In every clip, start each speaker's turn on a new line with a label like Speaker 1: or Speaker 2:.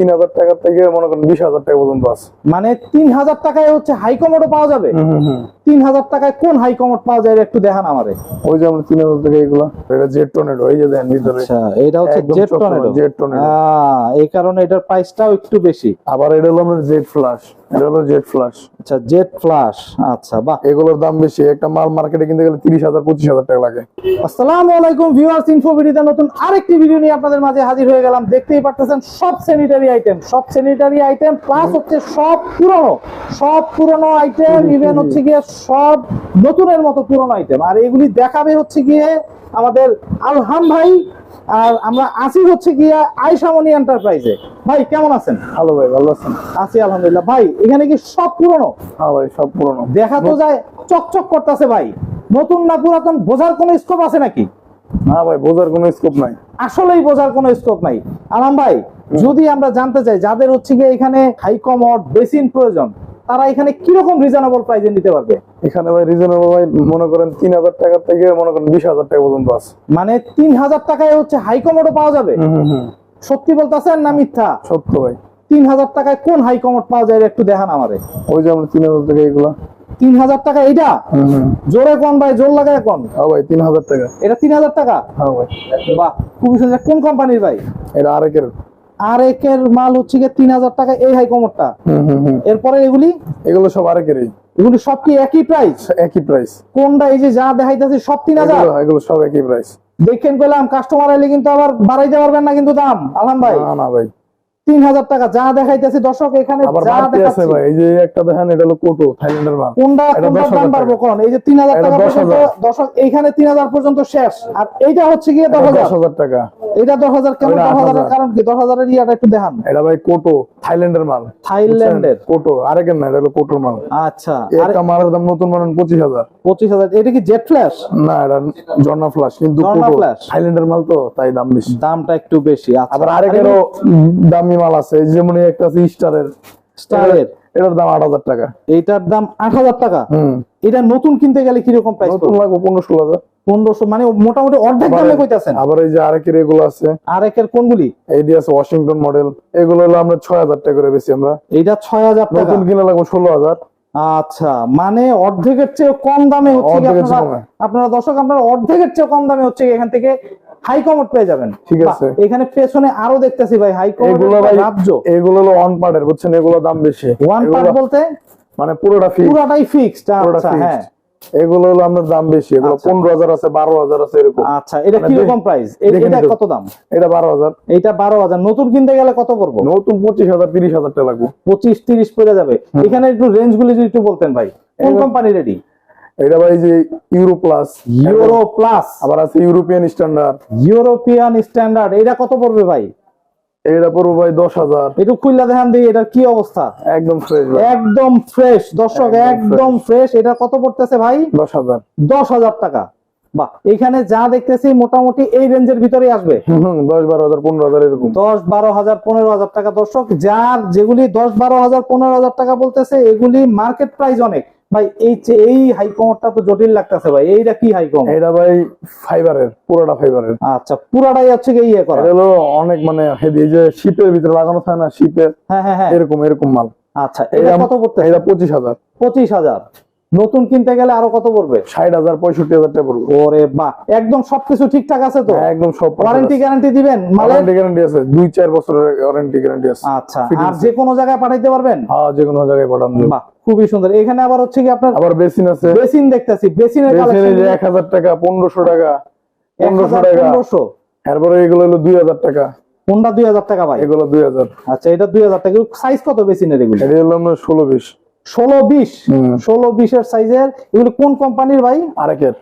Speaker 1: তিন হাজার টাকা থেকে মনে করেন বিশ হাজার টাকা পর্যন্ত আছে।
Speaker 2: মানে তিন হাজার টাকায় হচ্ছে হাই কমোডও পাওয়া যাবে? তিন হাজার টাকায় কোন হাই কমোড পাওয়া যায় একটু দেখান আমারে।
Speaker 1: ওই যে আমরা তিন হাজার টাকা এগুলো এটা জেট টনেডো এই যে দেন ভিতরে।
Speaker 2: আচ্ছা এটা হচ্ছে জেট টনেডো
Speaker 1: জেট টনেডো
Speaker 2: এই কারণে এটার প্রাইসটাও একটু বেশি।
Speaker 1: আবার এটা হলো আপনার জেট ফ্লাশ এটা হলো জেট ফ্লাশ
Speaker 2: আচ্ছা জেট আচ্ছা বাহ।
Speaker 1: এগুলোর দাম বেশি। একটা মাল মার্কেটে কিনতে গেলে তিরিশ হাজার পঁচিশ হাজার টাকা লাগে।
Speaker 2: আসসালামু আলাইকুম ভিউয়ার্স ইনফো ভিডিওতে নতুন আরেকটি ভিডিও নিয়ে আপনাদের মাঝে হাজির হয়ে গেলাম। দেখতেই পারতেছেন সব স্যানিটারি আইটেম সব স্যানিটারি আইটেম প্লাস হচ্ছে সব পুরনো। সব পুরনো আইটেম ইভেন হচ্ছে গিয়ে সব নতুনের মতো পুরনো আইটেম আর এগুলি দেখাবে হচ্ছে গিয়ে আমাদের আলহাম ভাই আর আমরা আসি হচ্ছে গিয়ে আইসামনি এন্টারপ্রাইজে ভাই কেমন আছেন?
Speaker 1: ভালো ভাই ভালো আছেন?
Speaker 2: আছি আলহামদুলিল্লাহ। ভাই এখানে কি সব পুরনো?
Speaker 1: হ্যাঁ ভাই সব পুরনো।
Speaker 2: দেখা তো যায় চকচক করতেছে ভাই। নতুন না পুরাতন বোঝার কোনো স্কোপ আছে নাকি?
Speaker 1: না ভাই বোঝার কোনো স্কোপ নাই।
Speaker 2: আসলেই বোঝার কোনো স্কোপ নাই। আলাম ভাই যদি আমরা জানতে চাই যাদের হচ্ছে গিয়ে এখানে হাই কমোড বেসিন প্রয়োজন তারা এখানে কীরকম রিজনেবল প্রাইসে নিতে পারবে?
Speaker 1: এখানে ভাই রিজনেবল ভাই মনে করেন তিন হাজার টাকা থেকে মনে করেন বিশ হাজার টাকা পর্যন্ত আছে।
Speaker 2: মানে তিন হাজার টাকায় হচ্ছে হাই কমোডও পাওয়া যাবে? সত্যি বলতেছেন না মিথ্যা?
Speaker 1: সত্য ভাই।
Speaker 2: তিন হাজার টাকায় কোন হাই কমোড পাওয়া যায় একটু দেখান আমারে।
Speaker 1: ওই যে আমরা তিন হাজার টাকা এগুলো।
Speaker 2: তিন হাজার টাকা এইটা? জোরে কোন ভাই জোর লাগায় কোন?
Speaker 1: হ্যাঁ ভাই তিন হাজার টাকা।
Speaker 2: এটা তিন হাজার টাকা?
Speaker 1: হ্যাঁ ভাই।
Speaker 2: বাহ খুবই সুন্দর। কোন কোম্পানির ভাই?
Speaker 1: এটা আরেকের।
Speaker 2: আর একের মাল হচ্ছে গিয়ে তিন হাজার টাকা এই হাই
Speaker 1: হুম
Speaker 2: এরপরে এগুলি?
Speaker 1: এগুলো সব আরেকেরই।
Speaker 2: এগুলি সব কি একই প্রাইস
Speaker 1: একই প্রাইস
Speaker 2: কোনটা এই যে যা দেখাইতেছে সব তিন হাজার?
Speaker 1: এগুলো সব একই প্রাইস
Speaker 2: দেখেন কইলাম কাস্টমার এলে কিন্তু আবার বাড়াইতে পারবেন না কিন্তু দাম। আলহাম ভাই।
Speaker 1: না ভাই।
Speaker 2: তিন হাজার টাকা যা দেখাইতেছে দর্শক এখানে যা দেখাচ্ছে।
Speaker 1: ভাই এই যে একটা দেখেন এটা হলো কোটো থাইল্যান্ডের মাল।
Speaker 2: কোনটা
Speaker 1: এটা
Speaker 2: কোনটার
Speaker 1: 10,000
Speaker 2: দাম পারব কোন? এই যে তিন হাজার টাকা পর্যন্ত দর্শক এইখানে তিন হাজার পর্যন্ত শেষ। আর এইটা হচ্ছে গিয়ে দশ হাজার।
Speaker 1: টাকা।
Speaker 2: এটা দশ হাজার কেন? দশ হাজারের কারণ কি? দশ হাজারের ইয়াটা একটু দেখান।
Speaker 1: এটা ভাই কোটো থাইল্যান্ডের মাল।
Speaker 2: থাইল্যান্ডের?
Speaker 1: কোটো আরেকের না এটা হলো কোটোর মাল।
Speaker 2: আচ্ছা
Speaker 1: একটা মালের দাম নতুন পঁচিশ হাজার।
Speaker 2: পঁচিশ হাজার। এটা কি জেট ফ্ল্যাশ
Speaker 1: না এটা ঝর্ণা ফ্লাশ কিন্তু কোটো। থাইল্যান্ডের মাল তো তাই দাম বেশি।
Speaker 2: দামটা একটু বেশি আচ্ছা।
Speaker 1: আবার আরেকেরও দামি মাল আছে যেমন একটা আছে স্টারের
Speaker 2: স্টারের
Speaker 1: এটার দাম আট হাজার টাকা।
Speaker 2: এইটার দাম আট হাজার টাকা? এটা নতুন কিনতে গেলে কীরকম প্রাইস
Speaker 1: নতুন লাগবে পনেরো ষোলো হাজার।
Speaker 2: পনেরোশো মানে মোটামুটি অর্ধেক দামে কইতাছেন।
Speaker 1: আবার এই যে আরেকের এগুলো আছে।
Speaker 2: কোনগুলি?
Speaker 1: এইডি আছে ওয়াশিংটন মডেল এগুলো হলো আমরা ছয় হাজার টাকা করে বেশি আমরা।
Speaker 2: এইটা ছয় হাজার টাকা।
Speaker 1: নতুন কিনে লাগবে ষোলো হাজার।
Speaker 2: আচ্ছা মানে অর্ধেকের চেয়ে কম দামে হচ্ছে আপনারা দর্শক আপনারা অর্ধেকের চেয়ে কম দামে হচ্ছে এখান থেকে হাই কমোড পেয়ে যাবেন।
Speaker 1: ঠিক আছে।
Speaker 2: এখানে পেছনে আরও দেখতেছি ভাই হাই
Speaker 1: এগুলো
Speaker 2: কমোড
Speaker 1: ভাই
Speaker 2: রাজ্য।
Speaker 1: এগুলো হলো ওয়ান পার্টের বুঝছেন? এগুলো দাম বেশি।
Speaker 2: ওয়ান পার্ট বলতে
Speaker 1: মানে পুরোটা ফিক্স
Speaker 2: পুরাটাই ফিক্সড আচ্ছা হ্যাঁ।
Speaker 1: এগুলো হলো আপনার দাম বেশি। এগুলো
Speaker 2: আচ্ছা।
Speaker 1: পনেরো হাজার আছে বারো হাজার আছে এরকম।
Speaker 2: আচ্ছা এটা
Speaker 1: মানে
Speaker 2: কীরকম প্রাইস এটা কত দাম?
Speaker 1: এটা বারো হাজার।
Speaker 2: এটা বারো হাজার। নতুন কিনতে গেলে কত পড়ব
Speaker 1: নতুন পঁচিশ হাজার তিরিশ হাজার টাকা লাগবে।
Speaker 2: পঁচিশ তিরিশ পড়ে যাবে। এখানে একটু রেঞ্জ গুলি যদি একটু বলতেন ভাই। কোন কোম্পানি রেডি
Speaker 1: এটা ভাই যে ইউরো প্লাস
Speaker 2: ইউরো প্লাস
Speaker 1: আবার আছে ইউরোপিয়ান স্ট্যান্ডার্ড
Speaker 2: ইউরোপিয়ান স্ট্যান্ডার্ড এটা কত পড়বে ভাই?
Speaker 1: এটা পড়ব ভাই দশ হাজার।
Speaker 2: একটু খুললা দেখান দিই এটার কি অবস্থা?
Speaker 1: একদম ফ্রেশ
Speaker 2: একদম ফ্রেশ দর্শক
Speaker 1: একদম
Speaker 2: ফ্রেশ এটা কত পড়তেছে ভাই?
Speaker 1: দশ হাজার।
Speaker 2: দশ হাজার টাকা। বাহ এখানে যা দেখতেছি মোটামুটি এই রেঞ্জের ভিতরে আসবে।
Speaker 1: দশ বারো হাজার পনেরো হাজার এরকম।
Speaker 2: দশ বারো হাজার পনেরো হাজার টাকা। দর্শক যার যেগুলি দশ বারো হাজার পনেরো হাজার টাকা বলতেছে এগুলি মার্কেট প্রাইস অনেক। ভাই এই এই হাইকমোডটা তো জটিল লাগতেছে ভাই এইটা কি হাইকম
Speaker 1: এটা ভাই ফাইবারের পুরোটা ফাইবারের
Speaker 2: আচ্ছা পুরাটাই হচ্ছে কি ইয়ে করা।
Speaker 1: এগুলো হলো অনেক মানে হেভি যে শিপের ভিতরে লাগানো থাকে না শিপে
Speaker 2: হ্যাঁ হ্যাঁ হ্যাঁ।
Speaker 1: এরকম এরকম মাল।
Speaker 2: আচ্ছা এটা- কত পড়তে
Speaker 1: এটা পঁচিশ হাজার।
Speaker 2: পঁচিশ হাজার। নতুন কিনতে গেলে আরও কত পড়বে?
Speaker 1: ষাট হাজার পঁয়ষট্টি হাজার টাকা পড়বে।
Speaker 2: ওরে বাহ একদম সবকিছু ঠিকঠাক আছে তো?
Speaker 1: হ্যাঁ, একদম সব
Speaker 2: ওয়ারেন্টি গ্যারান্টি দিবেন?
Speaker 1: ওয়ারেন্টি গ্যারান্টি আছে। দুই চার বছরের ওয়ারেন্টি গ্যারান্টি আছে।
Speaker 2: আচ্ছা আর যে কোনো জায়গায় পাঠাইতে পারবেন?
Speaker 1: হ্যাঁ যে কোনো জায়গায় পাঠানো
Speaker 2: বাহ খুবই সুন্দর। এখানে আবার হচ্ছে কি আপনার?
Speaker 1: আবার বেসিন আছে।
Speaker 2: বেসিন দেখতেছি। বেসিনের
Speaker 1: বেসিন
Speaker 2: কালেকশন
Speaker 1: এক হাজার টাকা পনেরোশো টাকা। পনেরোশো টাকা।
Speaker 2: পনেরোশো?
Speaker 1: এরপরে এগুলো হলো দুই হাজার টাকা।
Speaker 2: কোনটা দুই হাজার টাকা ভাই?
Speaker 1: এগুলো দুই হাজার।
Speaker 2: আচ্ছা এটা দুই হাজার টাকা। সাইজ কত বেসিনের এগুলো?
Speaker 1: এটা হলো আপনার ষোলো বিশ
Speaker 2: ষোলো বিশ। ষোলো বিশের সাইজের এগুলো কোন কোম্পানির ভাই?
Speaker 1: আরেকের।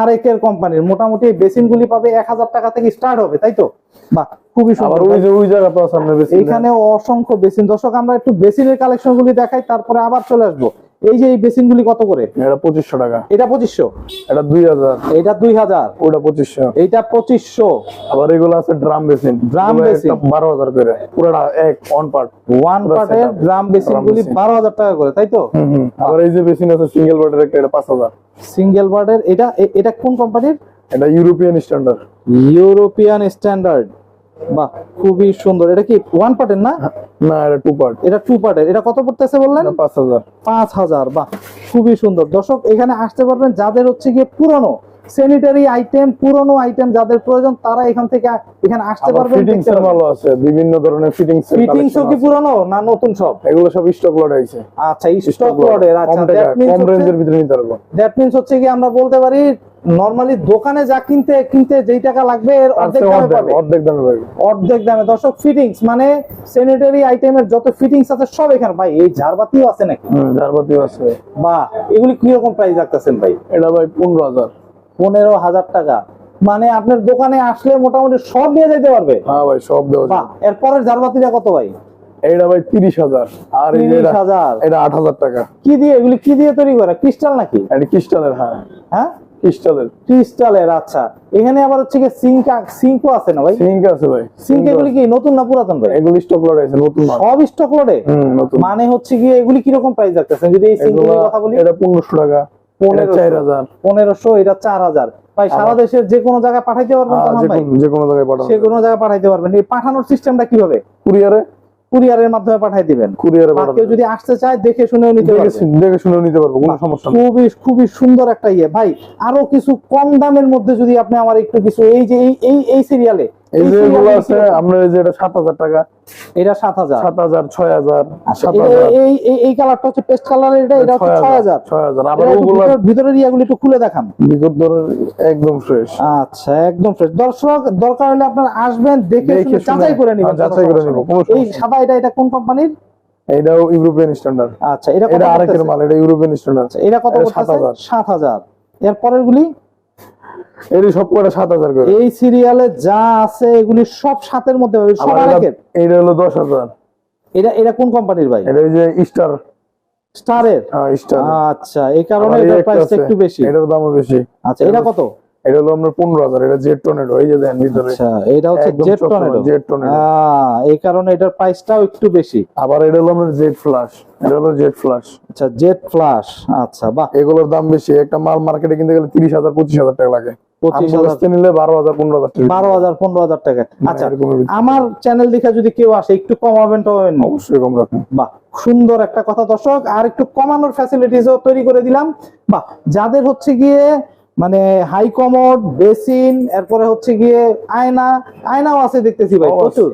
Speaker 2: আরেকের কোম্পানির। মোটামুটি বেসিন গুলি পাবে এক হাজার টাকা থেকে স্টার্ট হবে তাই তো? বাহ খুবই সুন্দর
Speaker 1: ওই যে ওই জায়গা তো আছে বেসিন
Speaker 2: এইখানে অসংখ্য বেসিন। দর্শক আমরা একটু বেসিনের কালেকশন গুলি দেখাই তারপরে আবার চলে আসব। এই যে এই বেসিন গুলি কত করে?
Speaker 1: এটা পঁচিশশো টাকা।
Speaker 2: এটা পঁচিশশো?
Speaker 1: এটা দুই হাজার।
Speaker 2: এটা দুই হাজার?
Speaker 1: ওটা পঁচিশশো।
Speaker 2: এইটা পঁচিশশো।
Speaker 1: আবার এগুলো আছে ড্রাম বেসিন।
Speaker 2: basin।
Speaker 1: একটা বারো হাজার করে। পুরোটা এক ওয়ান পার্ট
Speaker 2: ওয়ান
Speaker 1: পুরো
Speaker 2: পার্টের ড্রাম বেসিন। গুলি বারো হাজার টাকা করে তাই তো?
Speaker 1: আবার এই যে বেসিন আছে সিঙ্গেল বার্ডের একটা এটা পাঁচ হাজার।
Speaker 2: সিঙ্গেল বার্ডের এটা এটা কোন কোম্পানির
Speaker 1: এটা ইউরোপিয়ান স্ট্যান্ডার্ড
Speaker 2: ইউরোপিয়ান স্ট্যান্ডার্ড বাহ খুবই সুন্দর। এটা কি ওয়ান পার্টের না?
Speaker 1: না এটা টু পার্ট
Speaker 2: এটা টু পার্টের এটা কত পড়তেছে বললেন?
Speaker 1: পাঁচ হাজার।
Speaker 2: পাঁচ হাজার বাহ খুবই সুন্দর। দর্শক এখানে আসতে পারবেন যাদের হচ্ছে গিয়ে পুরনো স্যানিটারি আইটেম পুরনো আইটেম যাদের প্রয়োজন তারা এখান থেকে এখানে আসতে পারবেন
Speaker 1: ফিটিংস এর ভালো আছে বিভিন্ন ধরনের ফিটিংস
Speaker 2: ফিটিংসও কি পুরনো না নতুন সব?
Speaker 1: এগুলো সব স্টক লট আইছে
Speaker 2: আচ্ছা স্টক লটের আচ্ছা দ্যাট মিন্স
Speaker 1: কম রেঞ্জের ভিতরে নিতে পারব।
Speaker 2: দ্যাট মিন্স হচ্ছে কি আমরা বলতে পারি নরমালি দোকানে যা কিনতে কিনতে যেই টাকা লাগবে এর অর্ধেক দামে পাবে।
Speaker 1: অর্ধেক দামে পাবে।
Speaker 2: অর্ধেক দামে। দর্শক ফিটিংস মানে স্যানিটারি আইটেমের যত ফিটিংস আছে সব এখানে। ভাই এই ঝাড়বাতিও আছে নাকি?
Speaker 1: যারবাতি আছে।
Speaker 2: বা এগুলি কি রকম প্রাইস রাখতেছেন ভাই?
Speaker 1: এটা ভাই পনেরো হাজার।
Speaker 2: পনেরো হাজার টাকা। মানে আপনার দোকানে আসলে মোটামুটি সব নিয়ে যেতে পারবে?
Speaker 1: হ্যাঁ ভাই সব দেওয়া যাবে।
Speaker 2: এরপরের ঝাড়বাতিটা কত ভাই?
Speaker 1: এইটা ভাই তিরিশ হাজার। আর এটা-
Speaker 2: হাজার।
Speaker 1: এটা আট হাজার টাকা।
Speaker 2: কি দিয়ে এগুলি কি দিয়ে তৈরি করে? ক্রিস্টাল নাকি?
Speaker 1: এটা ক্রিস্টালের হ্যাঁ।
Speaker 2: হ্যাঁ?
Speaker 1: ক্রিস্টালের
Speaker 2: ক্রিস্টালের আচ্ছা। এখানে আবার হচ্ছে কি সিঙ্ক সিঙ্কও আছে না ভাই?
Speaker 1: সিঙ্ক আছে ভাই।
Speaker 2: সিঙ্ক এগুলি কি নতুন না পুরাতন ভাই?
Speaker 1: এগুলো স্টক লট আছে নতুন
Speaker 2: সব স্টক মানে হচ্ছে কি এগুলি কীরকম প্রাইস রাখতেছেন যদি এই সিঙ্ক কথা বলি
Speaker 1: এটা পনেরোশো টাকা
Speaker 2: পনেরোশো। এটা চার হাজার। ভাই সারা দেশের যে কোনো জায়গায় পাঠাইতে পারবেন
Speaker 1: যে কোনো- জায়গায় পাঠানো
Speaker 2: সে কোনো জায়গায় পাঠাইতে পারবেন। এই পাঠানোর সিস্টেমটা কীভাবে?
Speaker 1: কুরিয়ারে
Speaker 2: কুরিয়ারের মাধ্যমে পাঠাই দিবেন।
Speaker 1: কুরিয়ারের
Speaker 2: কেউ যদি আসতে চায় দেখে শুনেও নিতে পারবে
Speaker 1: দেখে শুনে নিতে পারব কোনো সমস্যা
Speaker 2: খুবই খুবই সুন্দর একটা ইয়ে। ভাই আরও কিছু কম দামের মধ্যে যদি আপনি আমার একটু কিছু এই যে এই এই সিরিয়ালে
Speaker 1: এই যে এগুলো আছে আপনার এই যে এটা টাকা।
Speaker 2: এই- এই এই এই কালারটা হচ্ছে পেস্ট কালার এটা এটা হচ্ছে ছয় হাজার
Speaker 1: আবার ওগুলো
Speaker 2: ভিতরের ইয়াগুলো একটু খুলে দেখান।
Speaker 1: একদম ফ্রেশ
Speaker 2: আচ্ছা একদম ফ্রেশ দর্শক দরকার হলে আপনারা আসবেন দেখে যাচাই করে নিবেন।
Speaker 1: হ্যাঁ, যাচাই করে নিবো,
Speaker 2: এই সাদা এটা এটা কোন কোম্পানির
Speaker 1: এইটাও ইউরোপিয়ান স্ট্যান্ডার্ড
Speaker 2: আচ্ছা এটা কত
Speaker 1: এটা আরেকের মাল এটা ইউরোপিয়ান স্ট্যান্ডার্ড
Speaker 2: আচ্ছা, এটা কত
Speaker 1: এটা
Speaker 2: পড়তেছে
Speaker 1: 7,000
Speaker 2: সাত হাজার। এর পরের গুলি
Speaker 1: এর সব কটা সাত হাজার করে।
Speaker 2: এই সিরিয়ালে যা আছে এগুলি সব সাতের মধ্যে পাবে
Speaker 1: এটা- হলো দশ হাজার।
Speaker 2: এটা এটা কোন কোম্পানির ভাই?
Speaker 1: এটা ওই যে স্টার
Speaker 2: স্টারের
Speaker 1: স্টার
Speaker 2: আচ্ছা এই কারণে এটার প্রাইসটা একটু বেশি।
Speaker 1: এটার দামও বেশি।
Speaker 2: আচ্ছা এটা কত?
Speaker 1: এটা হলো আপনার পনেরো হাজার এটা জেট টর্নেডো এই যে দেন ভিতরে।
Speaker 2: আচ্ছা এটা হচ্ছে জেট টর্নেডো
Speaker 1: tornado।
Speaker 2: এই কারণে এটার প্রাইসটাও একটু বেশি।
Speaker 1: আবার এটা হলো আপনার জেট ফ্লাশ এটা হলো জেট ফ্লাশ।
Speaker 2: আচ্ছা জেট ফ্লাশ আচ্ছা বাহ।
Speaker 1: এগুলোর দাম বেশি একটা মাল মার্কেটে কিনতে গেলে তিরিশ হাজার পঁচিশ হাজার টাকা লাগে।
Speaker 2: আচ্ছা আমার চ্যানেল দেখে যদি কেউ আসে একটু কমাবেন টমাবেন?
Speaker 1: অবশ্যই কম রাখুন।
Speaker 2: বাহ সুন্দর একটা কথা দর্শক। আর একটু কমানোর ফ্যাসিলিটিসও তৈরি করে দিলাম। বাহ যাদের হচ্ছে গিয়ে মানে হাই কমোড বেসিন এরপরে হচ্ছে গিয়ে আয়না আয়নাও আছে দেখতেছি ভাই। প্রচুর।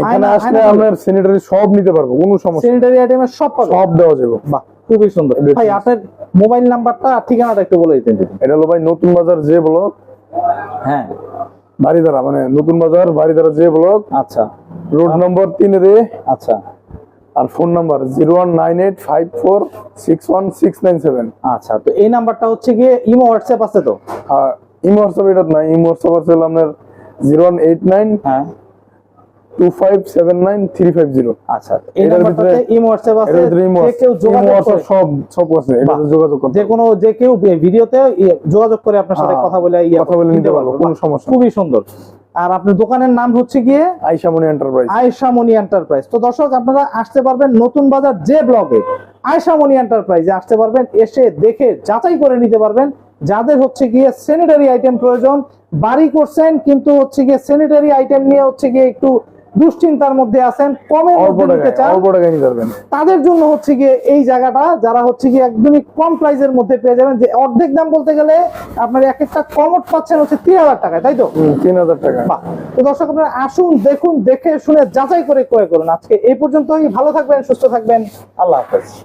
Speaker 1: এখানে আসলে আপনার স্যানিটারি সব নিতে পারব কোনো সমস্যা
Speaker 2: স্যানিটারি আইটেমের সব পাবেন।
Speaker 1: সব দেওয়া যাবে।
Speaker 2: বাহ খুবই সুন্দর। ভাই আপনার মোবাইল নাম্বারটা আর ঠিকানাটা একটু বলে দিতেন
Speaker 1: এটা হলো ভাই নতুন বাজার যে ব্লক।
Speaker 2: হ্যাঁ।
Speaker 1: বাড়িধারা মানে নতুন বাজার বাড়িধারা যে ব্লক।
Speaker 2: আচ্ছা।
Speaker 1: রোড নম্বর তিন রে।
Speaker 2: আচ্ছা।
Speaker 1: আর phone number zero one nine eight five four six one six nine seven.
Speaker 2: আচ্ছা তো এই নাম্বারটা হচ্ছে গিয়ে ইমো হোয়াটসঅ্যাপ আছে তো?
Speaker 1: আর ইমো হোয়াটসঅ্যাপ এটা না ইমো হোয়াটসঅ্যাপ আছে হলো আপনার জিরো ওয়ান এইট নাইন
Speaker 2: হ্যাঁ।
Speaker 1: Two five seven nine three five zero.
Speaker 2: আচ্ছা এই
Speaker 1: এটার
Speaker 2: নাম্বারটাতে
Speaker 1: ভিতরে-
Speaker 2: ইমো হোয়াটসঅ্যাপ আছে যে কেউ যোগাযোগ করে
Speaker 1: সব সব আছে এটাতে যোগাযোগ করতে
Speaker 2: যে কোনো যে কেউ ভিডিওতে যোগাযোগ করে আপনার সাথে
Speaker 1: হ্যাঁ,
Speaker 2: কথা বলে
Speaker 1: কথা বলে নিতে পারব, কোনো সমস্যা
Speaker 2: খুবই সুন্দর। আর আপনার দোকানের নাম হচ্ছে গিয়ে
Speaker 1: আইসামনি এন্টারপ্রাইজ
Speaker 2: আয়সা মনি এন্টারপ্রাইজ তো দর্শক আপনারা আসতে পারবেন নতুন বাজার যে ব্লগে আয়সা মনি এন্টারপ্রাইজে আসতে পারবেন এসে দেখে যাচাই করে নিতে পারবেন। যাদের হচ্ছে গিয়ে স্যানিটারি আইটেম প্রয়োজন বাড়ি করছেন কিন্তু হচ্ছে গিয়ে স্যানিটারি আইটেম নিয়ে হচ্ছে গিয়ে একটু দুশ্চিন্তার মধ্যে আছেন কমের মধ্যে নিতে চান।
Speaker 1: অল্প টাকায় নিতে পারবেন।
Speaker 2: তাদের জন্য হচ্ছে গিয়ে এই জায়গাটা যারা হচ্ছে গিয়ে একদমই কম প্রাইসের মধ্যে পেয়ে যাবেন যে অর্ধেক দাম বলতে গেলে আপনার এক একটা কমট পাচ্ছেন হচ্ছে তিন হাজার টাকায় তাই তো?
Speaker 1: তিন হাজার টাকা।
Speaker 2: তো দর্শক আপনারা আসুন দেখুন দেখে শুনে যাচাই করে ক্রয় করুন। আজকে এই পর্যন্তই ভালো থাকবেন সুস্থ থাকবেন। আল্লাহ হাফেজ।